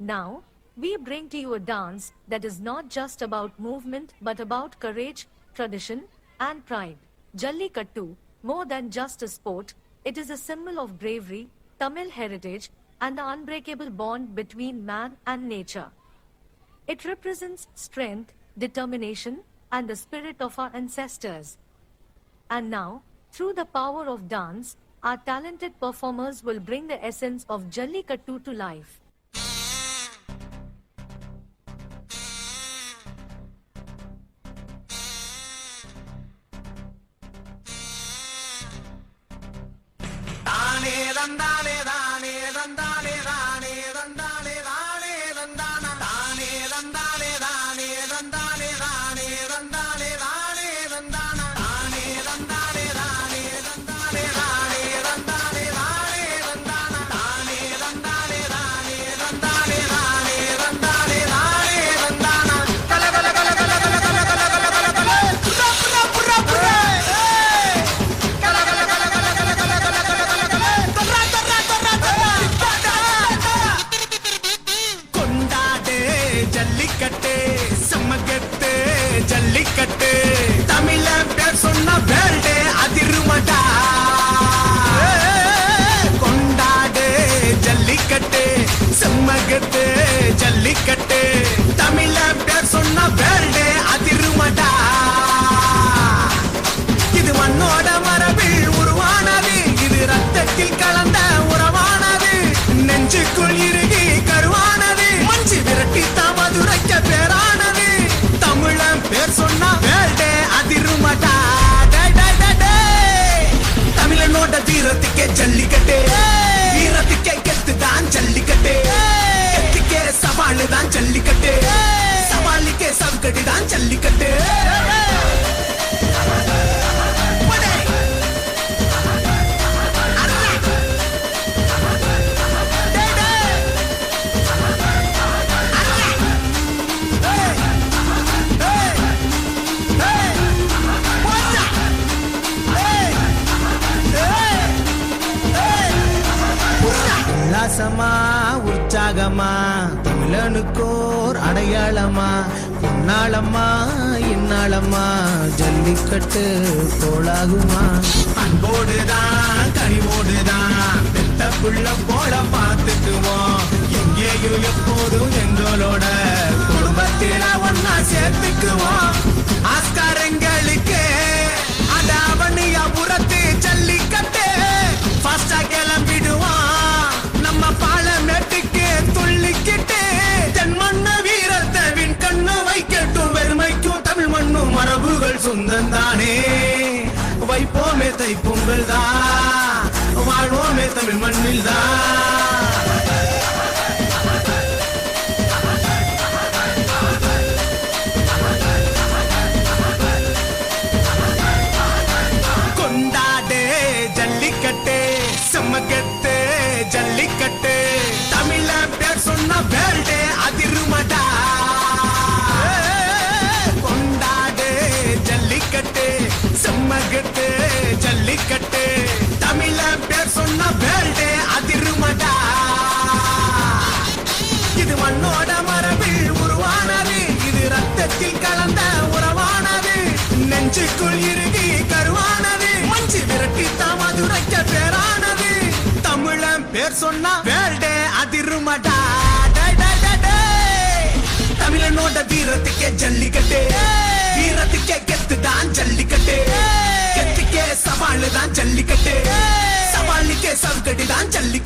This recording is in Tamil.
Now, we bring to you a dance that is not just about movement but about courage, tradition, and pride. Jallikattu, more than just a sport, it is a symbol of bravery, Tamil heritage, and the unbreakable bond between man and nature. It represents strength, determination, and the spirit of our ancestors. And now, through the power of dance, our talented performers will bring the essence of Jallikattu to life. andare காத்தடிதான் jallikattu. உல்லாசமா உற்சாகமா தமிழனுக்கோர் அடையாளமா பொன்னாளம்மா இந்நாளம்மா ஜல்லிக்கட்டு கோளாகுமா அன்போடுதான் கனிவோடுதான் பெத்த புள்ள போல பார்த்துக்குவோம். எங்கேயும் எப்போதும் எங்களோட குடும்பத்தில ஒன்னா சேர்த்துக்குவோம். ஆஸ்காரங்களுக்கு அடாவணியா புறத்தில் வைப்போமே பொங்கல் தான் வாழ்வோமே தமிழ் மண்ணில் தான் கொண்டாடே ஜல்லிக்கட்டு செம்மகத்து ஜல்லிக்கட்டு. தமிழ பேர் சொன்ன வேல்டு அதிருமடா. கொண்டாடே ஜல்லிக்கட்டு செம்மகத்து மூச்சுக்குள் இறுகி கருவானது. மஞ்சு விரட்டி மதுரைக்க பேரானது. தமிழன் பேர் சொன்னா வேல்டே அதிருமடா. தமிழனோட வீரத்துக்கே ஜல்லிக்கட்டு. வீரத்துக்கே கெத்து தான் ஜல்லிக்கட்டு. கெத்துக்கே சவாலு தான் ஜல்லிக்கட்டு. சவாலுக்கே சவுக்கடி தான் ஜல்லி